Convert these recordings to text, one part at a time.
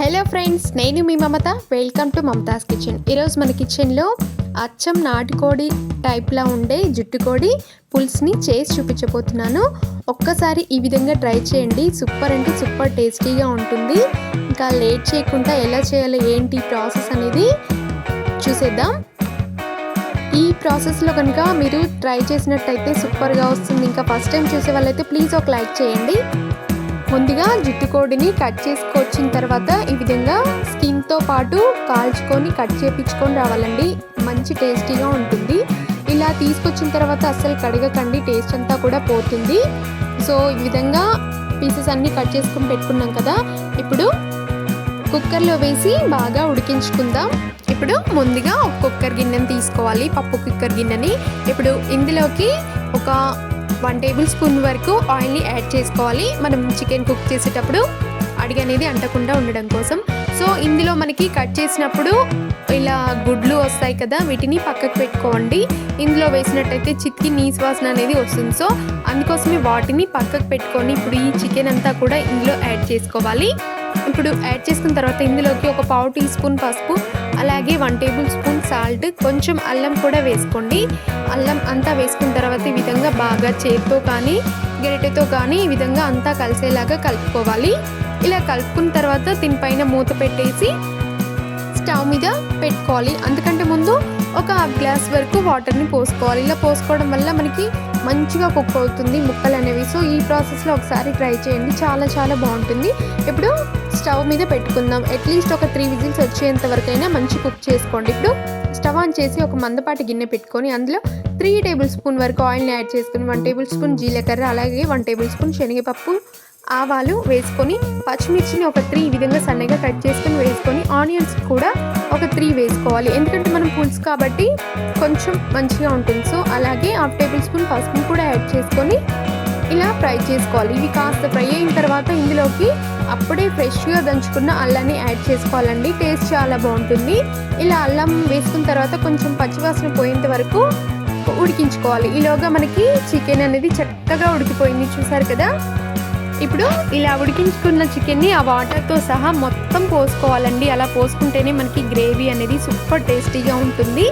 Hello friends నేను మీ Mamata. Welcome to Mamata's kitchen ఈరోజు మన కిచెన్లో అచ్చం నాటుకోడి టైప్లా ఉండే జుట్టుకోడి పులుసుని చేసి చూపించబోతున్నాను. ఒక్కసారి ఈ విధంగా ట్రై చేయండి. సూపర్ అంటే సూపర్ టేస్టీగా ఉంటుంది. ఇంకా లేట్ చేయకుండా ఎలా చేయాలో ఏంటి ప్రాసెస్ అనేది చూసేద్దాం. ఈ ప్రాసెస్లో కనుక మీరు ట్రై చేసినట్టయితే సూపర్గా వస్తుంది. ఇంకా ఫస్ట్ టైం చూసే వాళ్ళైతే ప్లీజ్ ఒక లైక్ చేయండి. ముందుగా జుట్టు కోడిని కట్ చేసుకొచ్చిన తర్వాత ఈ విధంగా స్కిన్తో పాటు కాల్చుకొని కట్ చేపించుకొని రావాలండి. మంచి టేస్టీగా ఉంటుంది. ఇలా తీసుకొచ్చిన తర్వాత అస్సలు కడగకండి. టేస్ట్ అంతా కూడా పోతుంది. సో ఈ విధంగా పీసెస్ అన్నీ కట్ చేసుకొని పెట్టుకున్నాం కదా. ఇప్పుడు కుక్కర్లో వేసి బాగా ఉడికించుకుందాం. ఇప్పుడు ముందుగా ఒక కుక్కర్ గిన్నెని తీసుకోవాలి. పప్పు కుక్కర్ గిన్నెని. ఇప్పుడు ఇందులోకి ఒక వన్ టేబుల్ స్పూన్ వరకు ఆయిల్ని యాడ్ చేసుకోవాలి. మనం చికెన్ కుక్ చేసేటప్పుడు అడిగి అనేది అంటకుండా ఉండడం కోసం. సో ఇందులో మనకి కట్ చేసినప్పుడు ఇలా గుడ్లు వస్తాయి కదా వీటిని పక్కకు పెట్టుకోండి. ఇందులో వేసినట్టయితే చిక్కి నీస్ వాసన అనేది వస్తుంది. సో అందుకోసమే వాటిని పక్కకు పెట్టుకొని ఇప్పుడు ఈ చికెన్ అంతా కూడా ఇందులో యాడ్ చేసుకోవాలి. ఇప్పుడు యాడ్ చేసుకున్న తర్వాత ఇందులోకి ఒక పావు టీ స్పూన్ పసుపు అలాగే వన్ టేబుల్ స్పూన్ సాల్ట్ కొంచెం అల్లం కూడా వేసుకోండి. అల్లం అంతా వేసుకున్న తర్వాత ఈ విధంగా బాగా చేతితో కానీ గరిటెతో కానీ ఈ విధంగా అంతా కలిసేలాగా కలుపుకోవాలి. ఇలా కలుపుకున్న తర్వాత దీనిపైన మూత పెట్టేసి స్టవ్ మీద పెట్టుకోవాలి. అందుకంటే ముందు ఒక హాఫ్ గ్లాస్ వరకు వాటర్ని పోసుకోవాలి. ఇలా పోసుకోవడం వల్ల మనకి మంచిగా కుక్ అవుతుంది ముక్కలు అనేవి సో ఈ ప్రాసెస్లో ఒకసారి ట్రై చేయండి. చాలా చాలా బాగుంటుంది. ఇప్పుడు స్టవ్ మీద పెట్టుకుందాం. అట్లీస్ట్ ఒక త్రీ విజిల్స్ వచ్చేంత వరకైనా మంచి కుక్ చేసుకోండి. ఇప్పుడు స్టవ్ ఆన్ చేసి ఒక మందపాటి గిన్నె పెట్టుకొని అందులో త్రీ టేబుల్ స్పూన్ వరకు ఆయిల్ని యాడ్ చేసుకుని వన్ టేబుల్ స్పూన్ జీలకర్ర అలాగే వన్ టేబుల్ స్పూన్ శనగపప్పు ఆవాలు వేసుకొని పచ్చిమిర్చిని ఒక త్రీ విధంగా సన్నగా కట్ చేసుకొని వేసుకొని ఆనియన్స్ కూడా త్రీ వేసుకోవాలి. ఎందుకంటే మనం పులుసు కాబట్టి కొంచెం మంచిగా ఉంటుంది. సో అలాగే హాఫ్ టేబుల్ స్పూన్ పసుపుని కూడా యాడ్ చేసుకొని ఇలా ఫ్రై చేసుకోవాలి. ఇవి కాస్త ఫ్రై అయిన తర్వాత ఇందులోకి అప్పుడే ఫ్రెష్గా దంచుకున్న అల్లాన్ని యాడ్ చేసుకోవాలండి. టేస్ట్ చాలా బాగుంటుంది. ఇలా అల్లం వేసుకున్న తర్వాత కొంచెం పచ్చివాసన పోయేంత వరకు ఉడికించుకోవాలి. ఈలోగా మనకి చికెన్ అనేది చక్కగా ఉడికిపోయింది. చూసారు కదా? ఇప్పుడు ఇలా ఉడికించుకున్న చికెన్ని ఆ వాటర్తో సహా మొత్తం పోసుకోవాలండి. అలా పోసుకుంటేనే మనకి గ్రేవీ అనేది సూపర్ టేస్టీగా ఉంటుంది.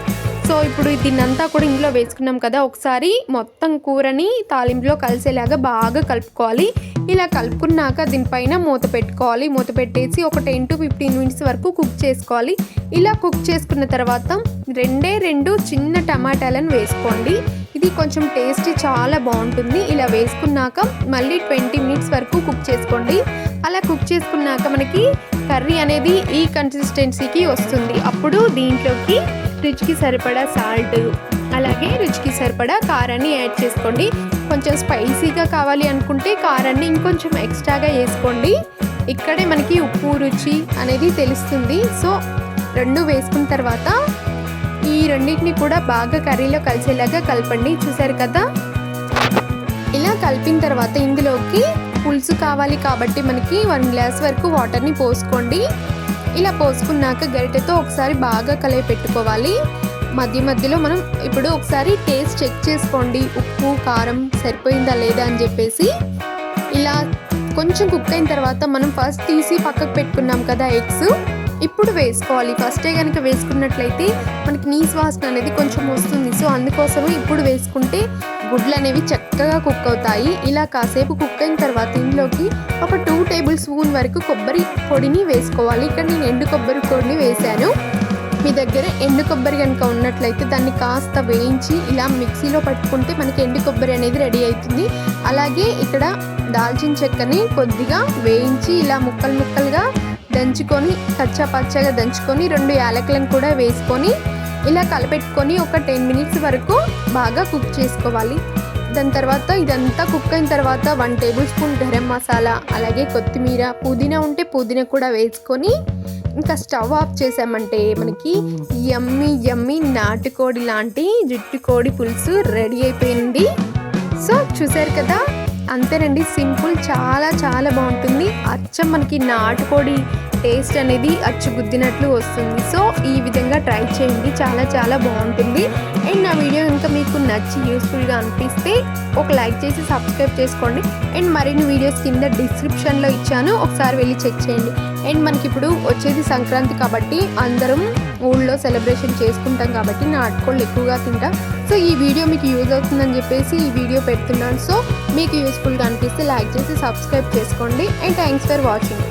సో ఇప్పుడు దీన్నంతా కూడా ఇందులో వేసుకున్నాం కదా. ఒకసారి మొత్తం కూరని తాలింపులో కలిసేలాగా బాగా కలుపుకోవాలి. ఇలా కలుపుకున్నాక దీనిపైన మూత పెట్టుకోవాలి. మూత పెట్టేసి ఒక టెన్ టు ఫిఫ్టీన్ మినిట్స్ వరకు కుక్ చేసుకోవాలి. ఇలా కుక్ చేసుకున్న తర్వాత రెండే రెండు చిన్న టమాటాలను వేసుకోండి. ఇది కొంచెం టేస్ట్ చాలా బాగుంటుంది. ఇలా వేసుకున్నాక మళ్ళీ ట్వంటీ మినిట్స్ వరకు కుక్ చేసుకోండి. అలా కుక్ చేసుకున్నాక మనకి కర్రీ అనేది ఈ కన్సిస్టెన్సీకి వస్తుంది. అప్పుడు దీంట్లోకి రుచికి సరిపడా సాల్ట్ అలాగే రుచికి సరిపడా కారాన్ని యాడ్ చేసుకోండి. కొంచెం స్పైసీగా కావాలి అనుకుంటే కారాన్ని ఇంకొంచెం ఎక్స్ట్రాగా వేసుకోండి. ఇక్కడే మనకి ఉప్పు రుచి అనేది తెలుస్తుంది. సో రెండు వేసుకున్న తర్వాత ఈ రెండింటిని కూడా బాగా కర్రీలో కలిసేలాగా కలపండి. చూసారు కదా? ఇలా కలిపిన తర్వాత ఇందులోకి పులుసు కావాలి కాబట్టి మనకి వన్ గ్లాస్ వరకు వాటర్ని పోసుకోండి. ఇలా పోసుకున్నాక గరిటెతో ఒకసారి బాగా కలిపి పెట్టుకోవాలి. మధ్య మధ్యలో మనం ఇప్పుడు ఒకసారి టేస్ట్ చెక్ చేసుకోండి. ఉప్పు కారం సరిపోయిందా లేదా అని చెప్పేసి. ఇలా కొంచెం కుక్ అయిన తర్వాత మనం ఫస్ట్ తీసి పక్కకు పెట్టుకున్నాం కదా ఎగ్స్. ఇప్పుడు వేసుకోవాలి. ఫస్టే కనుక వేసుకున్నట్లయితే మనకి నీస్ వాసన అనేది కొంచెం వస్తుంది. సో అందుకోసం ఇప్పుడు వేసుకుంటే గుడ్లు అనేవి చక్కగా కుక్ అవుతాయి. ఇలా కాసేపు కుక్ అయిన తర్వాత ఇంట్లోకి ఒక టూ టేబుల్ స్పూన్ వరకు కొబ్బరి పొడిని వేసుకోవాలి. ఇక్కడ నేను ఎండు కొబ్బరి పొడిని వేశాను. మీ దగ్గర ఎండు కొబ్బరి కనుక ఉన్నట్లయితే దాన్ని కాస్త వేయించి ఇలా మిక్సీలో పట్టుకుంటే మనకి ఎండు కొబ్బరి అనేది రెడీ అవుతుంది. అలాగే ఇక్కడ దాల్చిన చెక్కని కొద్దిగా వేయించి ఇలా ముక్కలు ముక్కలుగా దంచుకొని కచ్చా పచ్చగా దంచుకొని రెండు యాలకులను కూడా వేసుకొని ఇలా కలపెట్టుకొని ఒక టెన్ మినిట్స్ వరకు బాగా కుక్ చేసుకోవాలి. దాని తర్వాత ఇదంతా కుక్ అయిన తర్వాత one tablespoon garam masala అలాగే కొత్తిమీర పుదీనా ఉంటే పుదీనా కూడా వేసుకొని ఇంకా స్టవ్ ఆఫ్ చేసామంటే మనకి యమ్మి యమ్మి నాటుకోడి లాంటి జుట్టు కోడి పులుసు రెడీ అయిపోయింది. సో చూసారు కదా? అంతేనండి సింపుల్ చాలా చాలా బాగుంటుంది. అచ్చం మనకి నాటుకోడి టేస్ట్ అనేది అచ్చుగుద్దినట్లు వస్తుంది. సో ఈ విధంగా ట్రై చేయండి చాలా చాలా బాగుంటుంది. అండ్ నా వీడియో కనుక మీకు నచ్చి యూస్ఫుల్గా అనిపిస్తే ఒక లైక్ చేసి సబ్స్క్రైబ్ చేసుకోండి. అండ్ మరిన్ని వీడియోస్ కింద డిస్క్రిప్షన్లో ఇచ్చాను ఒకసారి వెళ్ళి చెక్ చేయండి. అండ్ మనకి ఇప్పుడు వచ్చేది సంక్రాంతి కాబట్టి అందరం ఊళ్ళో సెలబ్రేషన్ చేసుకుంటాం కాబట్టి నాటుకోళ్ళు ఎక్కువగా తింటాం. సో ఈ వీడియో మీకు యూజ్ అవుతుందని చెప్పేసి ఈ వీడియో పెడుతున్నాను. సో మీకు యూస్ఫుల్గా అనిపిస్తే లైక్ చేసి సబ్స్క్రైబ్ చేసుకోండి. And thanks for watching